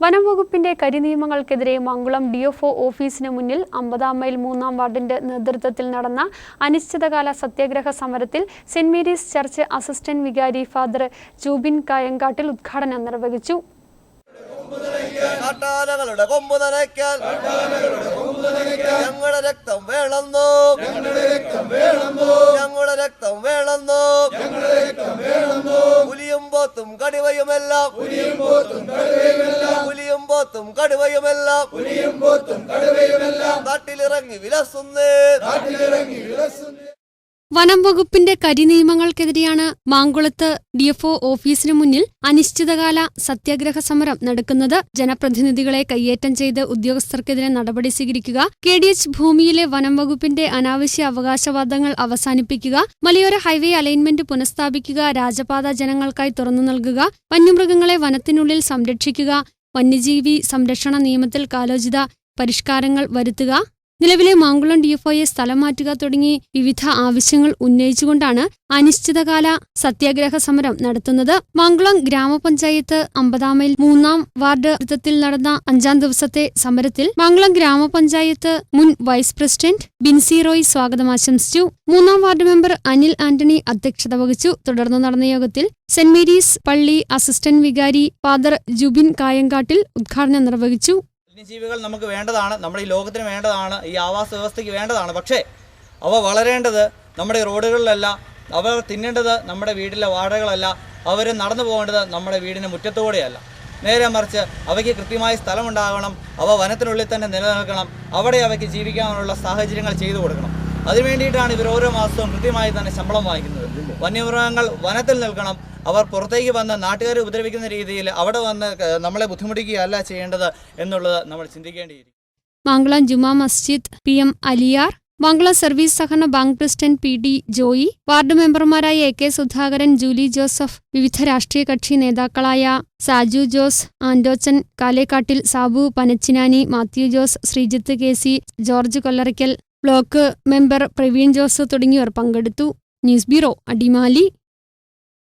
വനം വകുപ്പിന്റെ കരിനിയമങ്ങൾക്കെതിരെ മംഗളം ഡിഎഫ്ഒ ഓഫീസിന് മുന്നിൽ അമ്പതാം മൈൽ മൂന്നാം വാർഡിന്റെ നേതൃത്വത്തിൽ നടന്ന അനിശ്ചിതകാല സത്യാഗ്രഹ സമരത്തിൽ സെന്റ് മേരീസ് ചർച്ച് അസിസ്റ്റന്റ് വികാരി ഫാദർ ജൂബിൻ കായങ്കാട്ടിൽ ഉദ്ഘാടനം നിർവഹിച്ചു. ഞങ്ങളുടെ രക്തം വേണമെന്നോ ഞങ്ങളുടെ രക്തം വേണമെന്നോ പുലിയും പോത്തും കടുവയുമെല്ലാം. പുലിയും പോത്തും കടുവയുമെല്ലാം നാട്ടിലിറങ്ങി വിലസുന്നേ. വനം വകുപ്പിന്റെ കരിനിയമങ്ങൾക്കെതിരെയാണ് മാങ്കുളത്ത് ഡിഎഫ്ഒ ഓഫീസിനു മുന്നിൽ അനിശ്ചിതകാല സത്യാഗ്രഹ സമരം നടക്കുന്നത്. ജനപ്രതിനിധികളെ കയ്യേറ്റം ചെയ്ത് ഉദ്യോഗസ്ഥർക്കെതിരെ നടപടി സ്വീകരിക്കുക. കെ ഡി എച്ച് ഭൂമിയിലെ വനം വകുപ്പിന്റെ അനാവശ്യ അവകാശവാദങ്ങൾ അവസാനിപ്പിക്കുക. മലയോര ഹൈവേ അലൈൻമെന്റ് പുനഃസ്ഥാപിക്കുക. രാജപാത ജനങ്ങൾക്കായി തുറന്നു നൽകുക. വന്യമൃഗങ്ങളെ വനത്തിനുള്ളിൽ സംരക്ഷിക്കുക. വന്യജീവി സംരക്ഷണ നിയമത്തിൽ കാലോചിത പരിഷ്കാരങ്ങൾ വരുത്തുക. നിലവിലെ മാങ്കുളം ഡിഎഫ്ഐയെ സ്ഥലം മാറ്റുക തുടങ്ങി വിവിധ ആവശ്യങ്ങൾ ഉന്നയിച്ചുകൊണ്ടാണ് അനിശ്ചിതകാല സത്യാഗ്രഹ സമരം നടത്തുന്നത്. മാങ്കുളം ഗ്രാമപഞ്ചായത്ത് അമ്പതാം മൈൽ മൂന്നാം വാർഡ് വൃത്തത്തിൽ നടന്ന അഞ്ചാം ദിവസത്തെ സമരത്തിൽ മാങ്കുളം ഗ്രാമപഞ്ചായത്ത് മുൻ വൈസ് പ്രസിഡന്റ് ബിൻസി റോയ് സ്വാഗതം ആശംസിച്ചു. മൂന്നാം വാർഡ് മെമ്പർ അനിൽ ആന്റണി അധ്യക്ഷത വഹിച്ചു. തുടർന്ന് നടന്ന യോഗത്തിൽ സെന്റ് മേരീസ് പള്ളി അസിസ്റ്റന്റ് വികാരി ഫാദർ ജുബിൻ കായങ്കാട്ടിൽ ഉദ്ഘാടനം നിർവഹിച്ചു. വന്യജീവികൾ നമുക്ക് വേണ്ടതാണ് നമ്മുടെ ഈ ലോകത്തിന് വേണ്ടതാണ് ഈ ആവാസ വ്യവസ്ഥയ്ക്ക് വേണ്ടതാണ്. പക്ഷേ അവ വളരേണ്ടത് നമ്മുടെ റോഡുകളിലല്ല അവർ തിന്നേണ്ടത് നമ്മുടെ വീട്ടിലെ വാടകളല്ല അവർ നടന്നു പോകേണ്ടത് നമ്മുടെ വീടിന് മുറ്റത്തുകൂടെയല്ല നേരെ മറിച്ച് അവയ്ക്ക് കൃത്യമായ സ്ഥലമുണ്ടാകണം അവ വനത്തിനുള്ളിൽ തന്നെ നിലനിൽക്കണം അവിടെ അവയ്ക്ക് ജീവിക്കാനുള്ള സാഹചര്യങ്ങൾ ചെയ്തു കൊടുക്കണം. അതിനുവേണ്ടിയിട്ടാണ് ഇവർ ഓരോ മാസവും കൃത്യമായി തന്നെ ശമ്പളം വാങ്ങിക്കുന്നത്. വന്യമൃഗങ്ങൾ വനത്തിൽ നിൽക്കണം അവർ പുറത്തേക്ക് വന്ന് നാട്ടുകാരെ ഉപദ്രവിക്കുന്ന രീതിയിൽ അവിടെ വന്ന് നമ്മളെ ബുദ്ധിമുട്ടിക്കുകയല്ല ചെയ്യേണ്ടത് എന്നുള്ളത് നമ്മൾ ചിന്തിക്കേണ്ടിയിരിക്കും Mangalam Juma Masjid P M Aliyar Mangalam service സഹകരണ bank president P D Joy ward മെമ്പർമാരായ എ കെ സുധാകരൻ ജൂലി ജോസഫ് വിവിധ രാഷ്ട്രീയ കക്ഷി നേതാക്കളായ Saju Jose Andochan Kalekattil Sabu Panachinani Mathew Jose Sreejith K C George Kollarackal block member Praveen Jose തുടങ്ങിയവർ പങ്കെടുത്തു. News bureau Adimali.